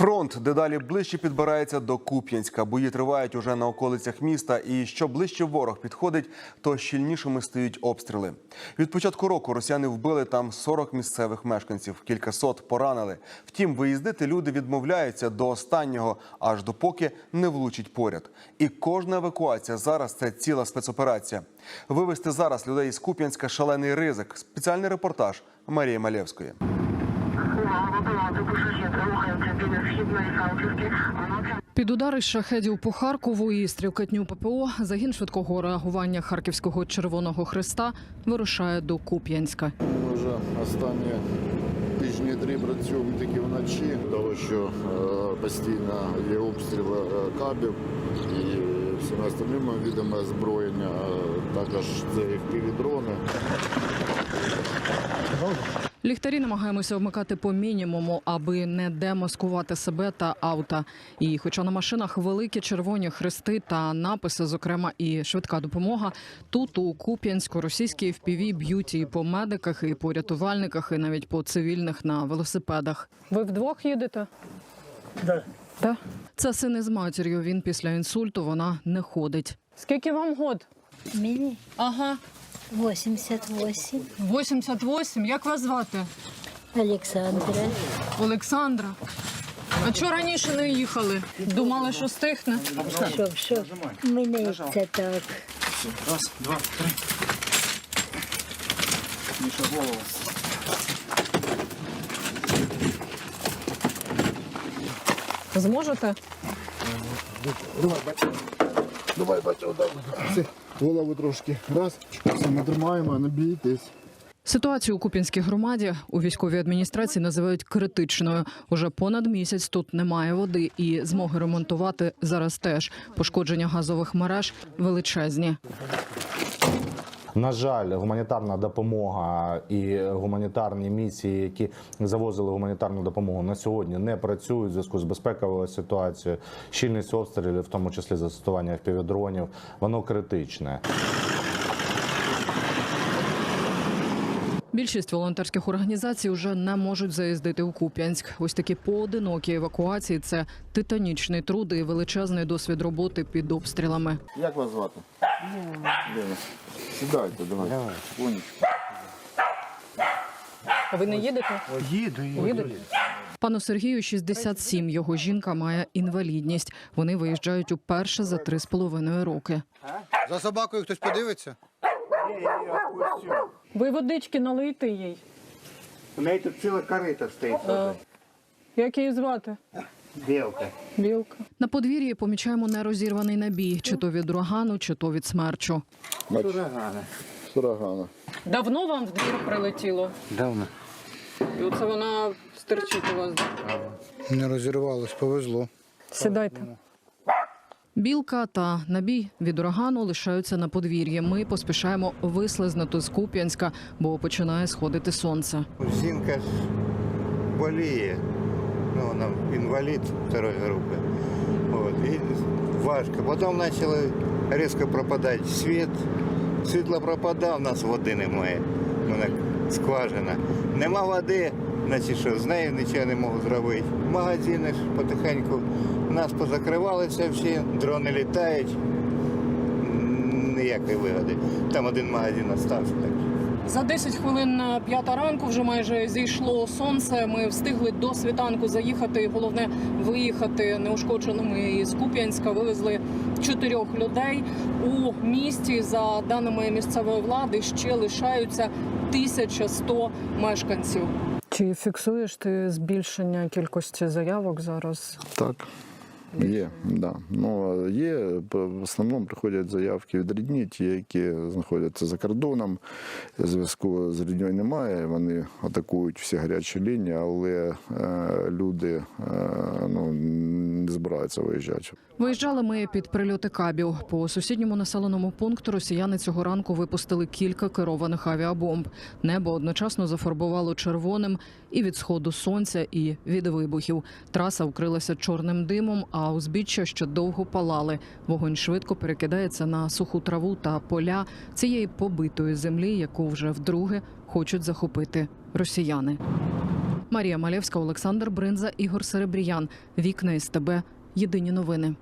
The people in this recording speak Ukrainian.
Фронт дедалі ближче підбирається до Куп'янська. Бої тривають уже на околицях міста. І що ближче ворог підходить, то щільнішими стають обстріли. Від початку року росіяни вбили там 40 місцевих мешканців, кількасот поранили. Втім, виїздити люди відмовляються до останнього, аж допоки не влучить поряд. І кожна евакуація зараз це ціла спецоперація. Вивезти зараз людей із Куп'янська шалений ризик. Спеціальний репортаж Марії Малєвської. Під удари шахедів по Харкову і стрілкатню ППО загін швидкого реагування Харківського Червоного Христа вирушає до Куп'янська. Ми вже останні тижні три працюємо тільки вночі, тому що е, постійно є обстріли е, кабів і всіма остальними видами озброєння. Е, Також це FPV-дрони. Ліхтарі намагаємося вмикати по мінімуму, аби не демаскувати себе та авто. І хоча на машинах великі червоні хрести та написи, зокрема і швидка допомога, тут у Куп'янську російські FPV б'ють і по медиках, і по рятувальниках, і навіть по цивільних на велосипедах. Ви вдвох їдете? Да. Так. Це син із матір'ю. Він після інсульту вона не ходить. Скільки вам год? Мені Ага, 88. 88. Як вас звати? Олександра. Олександра. А чого раніше не їхали? Думали, що стихне. Що, що? Мене це так. Раз, два, три. Міша голову. Зможете? Давай, батя. Давай, батя, отак. Голову трошки. Раз. саме тримаємо, не бійтесь. Ситуацію у Купінській громаді у військовій адміністрації називають критичною. Уже понад місяць тут немає води і змоги ремонтувати зараз теж. Пошкодження газових мереж величезні. На жаль, гуманітарна допомога і гуманітарні місії, які завозили гуманітарну допомогу на сьогодні, не працюють в зв'язку з безпековою ситуацією. Щільність обстрілів, в тому числі застосування впівдронів, воно критичне. Більшість волонтерських організацій вже не можуть заїздити у Куп'янськ. Ось такі поодинокі евакуації це титанічний труд і величезний досвід роботи під обстрілами. Як вас звати? Лена. Сідайте, давайте. А ви не їдете? Їду, Їдете? Пану Сергію 67, Його жінка має інвалідність. Вони виїжджають уперше за три з половиною роки. За собакою хтось подивиться? Ви водички налийте їй. У неї тут ціла корита стоїть. Як її звати? Білка. Білка. На подвір'ї помічаємо нерозірваний набій, чи то від урагану, чи то від смерчу. Сурагана. Сурагана. Давно вам в двір прилетіло? Давно. І оце вона стерчить у вас. Не розірвалось, повезло. Сідайте. Білка та набій від урагану лишаються на подвір'ї. Ми поспішаємо вислизнути з Куп'янська, бо починає сходити сонце. Жінка ж боліє. Ну, вона інвалід второї групи. От. І важко. Потім почали різко пропадати світ. Світло пропадає, у нас води немає. Вона скважина. Нема води, значить що, з нею нічого не можу зробити. Магазини ж потихеньку нас позакривалися всі, дрони літають. Ніякої вигоди. Там один магазин остався. За 10 хвилин п'ята ранку вже майже зійшло сонце. Ми встигли до світанку заїхати. Головне виїхати неушкодженими із Куп'янська. Вивезли чотирьох людей у місті. За даними місцевої влади, ще лишаються 1100 мешканців. Чи фіксуєш ти збільшення кількості заявок зараз? Так. Є, да. Ну, є, в основному приходять заявки від рідні, ті, які знаходяться за кордоном. Зв'язку з рідньою немає, вони атакують всі гарячі лінії, але е, люди е, ну, не збираються виїжджати. Виїжджали ми під прильоти кабів. По сусідньому населеному пункту росіяни цього ранку випустили кілька керованих авіабомб. Небо одночасно зафарбувало червоним і від сходу сонця, і від вибухів. Траса вкрилася чорним димом, а узбіччя ще довго палали. Вогонь швидко перекидається на суху траву та поля цієї побитої землі, яку вже вдруге хочуть захопити росіяни. Марія Малєвська, Олександр Бринза, Ігор Серебріян. Вікна СТБ. Єдині новини.